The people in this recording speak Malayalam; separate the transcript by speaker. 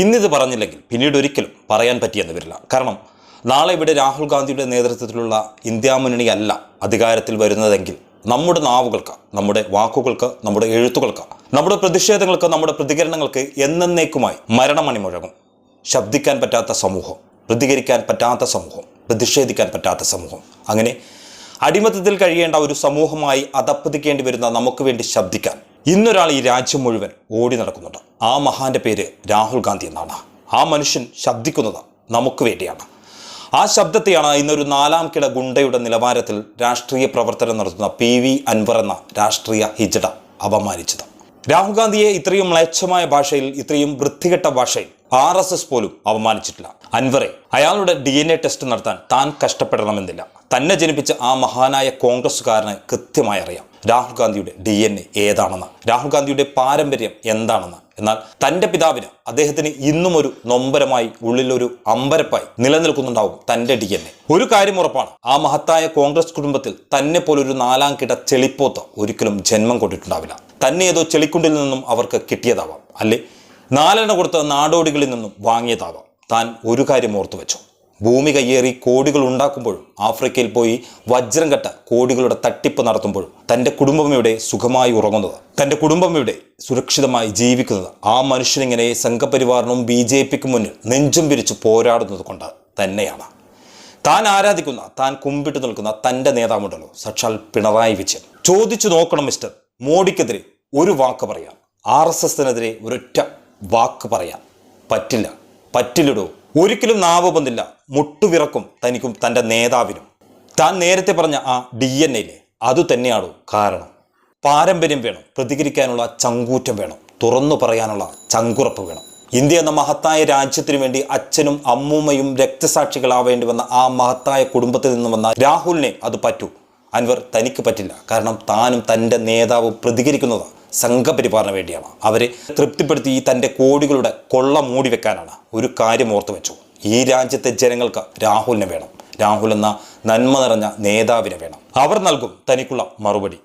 Speaker 1: ഇന്നിത് പറഞ്ഞില്ലെങ്കിൽ പിന്നീട് ഒരിക്കലും പറയാൻ പറ്റിയെന്ന് വരില്ല. കാരണം നാളെ ഇവിടെ രാഹുൽ ഗാന്ധിയുടെ നേതൃത്വത്തിലുള്ള ഇന്ത്യ മുന്നണിയല്ല അധികാരത്തിൽ വരുന്നതെങ്കിൽ നമ്മുടെ നാവുകൾക്ക് നമ്മുടെ വാക്കുകൾക്ക് നമ്മുടെ എഴുത്തുകൾക്ക് നമ്മുടെ പ്രതിഷേധങ്ങൾക്ക് നമ്മുടെ പ്രതികരണങ്ങൾക്ക് എന്നേക്കുമായി മരണമണി മുഴങ്ങും. ശബ്ദിക്കാൻ പറ്റാത്ത സമൂഹം പ്രതികരിക്കാൻ പറ്റാത്ത സമൂഹം പ്രതിഷേധിക്കാൻ പറ്റാത്ത സമൂഹം. അങ്ങനെ അടിമത്തത്തിൽ കഴിയേണ്ട ഒരു സമൂഹമായി അതപ്പതിക്കേണ്ടി വരുന്ന നമുക്ക് വേണ്ടി ശബ്ദിക്കാൻ ഇന്നൊരാൾ ഈ രാജ്യം മുഴുവൻ ഓടി നടക്കുന്നുണ്ട്. ആ മഹാന്റെ പേര് രാഹുൽ ഗാന്ധി എന്നാണ്. ആ മനുഷ്യൻ ശബ്ദിക്കുന്നത് നമുക്ക് വേണ്ടിയാണ്. ആ ശബ്ദത്തെയാണ് ഇന്നൊരു നാലാം കിട ഗുണ്ടയുടെ നിലവാരത്തിൽ രാഷ്ട്രീയ പ്രവർത്തനം നടത്തുന്ന പി വി അൻവർ എന്ന രാഷ്ട്രീയ ഹിജട അപമാനിച്ചത്. രാഹുൽ ഗാന്ധിയെ ഇത്രയും മ്ലേച്ഛമായ ഭാഷയിൽ ഇത്രയും വൃത്തികെട്ട ഭാഷയിൽ ആർ എസ് എസ് പോലും അപമാനിച്ചിട്ടില്ല അൻവറെ അയാളുടെ ഡി എൻ എ ടെസ്റ്റ് നടത്താൻ താൻ കഷ്ടപ്പെടണമെന്നില്ല. തന്നെ ജനിപ്പിച്ച ആ മഹാനായ കോൺഗ്രസ്സുകാരന് കൃത്യമായി അറിയാം. രാഹുൽ ഗാന്ധിയുടെ ഡി എൻ എ ഏതാണെന്ന് രാഹുൽ ഗാന്ധിയുടെ പാരമ്പര്യം എന്താണെന്ന്. എന്നാൽ തന്റെ പിതാവിന് അദ്ദേഹത്തിന് ഇന്നും ഒരു നൊമ്പരമായി ഉള്ളിലൊരു അമ്പരപ്പായി നിലനിൽക്കുന്നുണ്ടാവും തന്റെ ഡി എൻ എ. ഒരു കാര്യം ഉറപ്പാണ് ആ മഹത്തായ കോൺഗ്രസ് കുടുംബത്തിൽ തന്നെ പോലൊരു നാലാം കിട ചെളിപ്പോത്ത് ഒരിക്കലും ജന്മം കൊണ്ടിട്ടുണ്ടാവില്ല. തന്നെ ഏതോ ചെളിക്കുണ്ടിൽ നിന്നും അവർക്ക് കിട്ടിയതാവാം. അല്ലേ? നാലെണ്ണ കൊടുത്ത നാടോടികളിൽ നിന്നും വാങ്ങിയതാവാം താൻ ഒരു കാര്യം ഓർത്തു വെച്ചു. ഭൂമി കയ്യേറി കോടികൾ ഉണ്ടാക്കുമ്പോഴും ആഫ്രിക്കയിൽ പോയി വജ്രം കെട്ട കോടികളുടെ തട്ടിപ്പ് നടത്തുമ്പോഴും തന്റെ കുടുംബം ഇവിടെ സുഖമായി ഉറങ്ങുന്നത് തന്റെ കുടുംബം ഇവിടെ സുരക്ഷിതമായി ജീവിക്കുന്നത് ആ മനുഷ്യനിങ്ങനെ സംഘപരിവാറിനും ബി ജെ പിക്ക് മുന്നിൽ നെഞ്ചും വിരിച്ച് പോരാടുന്നത് കൊണ്ട് തന്നെയാണ്. താൻ ആരാധിക്കുന്ന താൻ കുമ്പിട്ട് നിൽക്കുന്ന തന്റെ നേതാവുണ്ടല്ലോ സക്ഷാൽ പിണറായി വിജയൻ. ചോദിച്ചു നോക്കണം മിസ്റ്റർ മോഡിക്കെതിരെ ഒരു വാക്ക് പറയാം. ആർ എസ് എസിനെതിരെ ഒരൊറ്റ വാക്ക് പറയാൻ പറ്റില്ല. പറ്റില്ലടോ. ഒരിക്കലും നാവ് വന്നില്ല മുട്ടുവിറക്കും തനിക്കും തന്റെ നേതാവിനും. താൻ നേരത്തെ പറഞ്ഞ ആ ഡി എൻ എയിലെ അത് തന്നെയാണോ കാരണം. പാരമ്പര്യം വേണം. പ്രതികരിക്കാനുള്ള ചങ്കൂറ്റം വേണം. തുറന്നു പറയാനുള്ള ചങ്കുറപ്പ് വേണം. ഇന്ത്യ എന്ന മഹത്തായ രാജ്യത്തിനു വേണ്ടി അച്ഛനും അമ്മൂമ്മയും രക്തസാക്ഷികളാവേണ്ടി വന്ന ആ മഹത്തായ കുടുംബത്തിൽ നിന്ന് വന്ന രാഹുലിനെ അത് പറ്റൂ. അൻവർ തനിക്ക് പറ്റില്ല. കാരണം താനും തന്റെ നേതാവും പ്രതികരിക്കുന്നത് സംഘപരിപാലന വേണ്ടിയാണ്. അവരെ തൃപ്തിപ്പെടുത്തി ഈ തന്റെ കോടികളുടെ കൊള്ള മൂടി വെക്കാനാണ്. ഒരു കാര്യം ഓർത്തു വെച്ചു. ഈ രാജ്യത്തെ ജനങ്ങൾക്ക് രാഹുലിനെ വേണം. രാഹുൽ എന്ന നന്മ നിറഞ്ഞ നേതാവിനെ വേണം. അവർ നൽകും തനിക്കുള്ള മറുപടി.